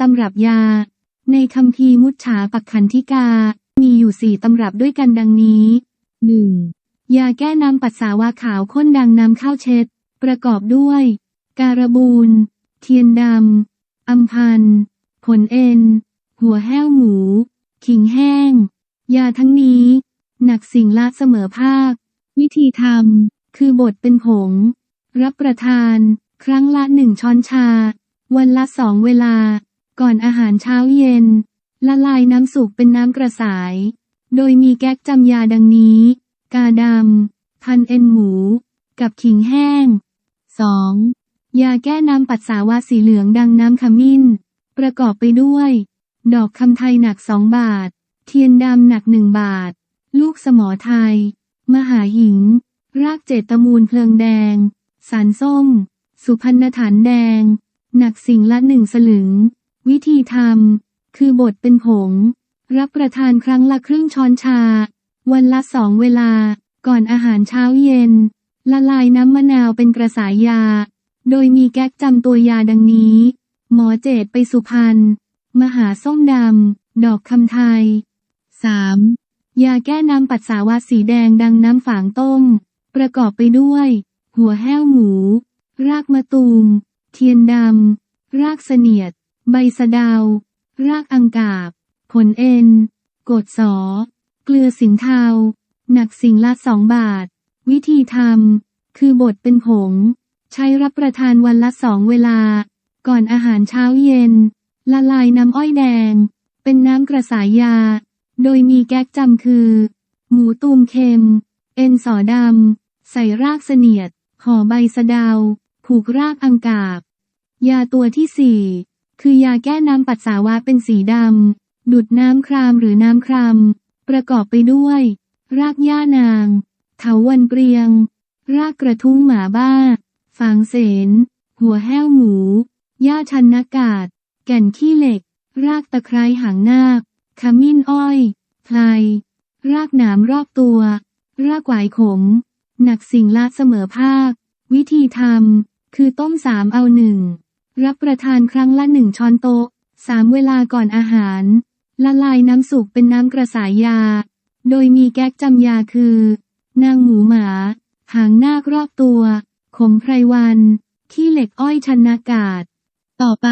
ตำรับยา ในคำพีร์มุจฉาปักขันธิกา มีอยู่สี่ตำรับด้วยกันดังนี้ 1. ยาแก้น้ำปัสสาวะขาวข้นดังน้ำข้าวเช็ด ประกอบด้วย การบูนเทียนดำอัมพันผลเอ็น หัวแห้วหมู ขิงแห้ง ยาทั้งนี้ หนักสิ่งละเสมอภาค วิธีทำ คือบดเป็นผง รับประทาน ครั้งละหนึ่งช้อนชา วันละสองเวลา ก่อนอาหารเช้าเย็น ละลายน้ำสุกเป็นน้ำกระสาย โดยมีแก๊กจำยาดังนี้ กาดำ พันเอ็นหมู กับขิงแห้ง 2. ยาแก้น้ำปัสสาวะสีเหลืองดังน้ำขมิ้น ประกอบไปด้วย ดอกคำไทยหนักสองบาท เทียนดำหนักหนึ่งบาท ลูกสมอไทย มหาหิง รากเจตมูลเพลิงแดง สารส้ม สุพรรณฐานแดง หนักสิ่งละหนึ่งสลึง วิธีทำ คือบดเป็นผง รับประทานครั้งละครึ่งช้อนชา วันละสองเวลา ก่อนอาหารเช้าเย็น ละลายน้ำมะนาวเป็นกระสายยา โดยมีแก๊กจำตัวยาดังนี้ หมอเจตไปสุพรรณ มหาส้มดำ ดอกคำไทย 3. ยาแก้น้ำปัสสาวะสีแดงดังน้ำฝางต้ม ประกอบไปด้วย หัวแห้วหมู รากมะตูม เทียนดำ รากเสนียด ใบสะดาว รากอังกาบ ผลเอ็นกดสอ เกลือสิงเทา หนักสิ่งละสองบาท วิธีทำ คือบดเป็นผง ใช้รับประทานวันละสองเวลา ก่อนอาหารเช้าเย็น ละลายน้ำอ้อยแดง เป็นน้ำกระสายยาโดยมีแก๊กจำคือ หมูตูมเค็ม เอ็นสอดำ ใส่รากเสนียด ห่อใบสะดาว ผูกรากอังกาบ ยาตัวที่สี่ คือยาแก้น้ำปัสสาวะเป็นสีดำดุดน้ำครามหรือน้ำคราม ประกอบไปด้วย รากหญ้านาง เถาวันเปรียง รากกระทุ้งหมาบ้า ฝางเสน หัวแห้วหมู หญ้าชันนากาศ แก่นขี้เหล็ก รากตะไคร้หางนาค ขมิ้นอ้อยไพลรากหนามรอบตัว รากหวายขม หนักสิ่งละเสมอภาค วิธีทำ คือต้มสามเอาหนึ่ง รับประทานครั้งละหนึ่งช้อนโต๊ะสามเวลาก่อนอาหาร ละลายน้ำสุกเป็นน้ำกระสายยา โดยมีแก๊กจำยาคือ นางหมูหมา หางนาครอบตัว ขมไพรวัน ขี้เหล็กอ้อยชันนากาศ ต่อไป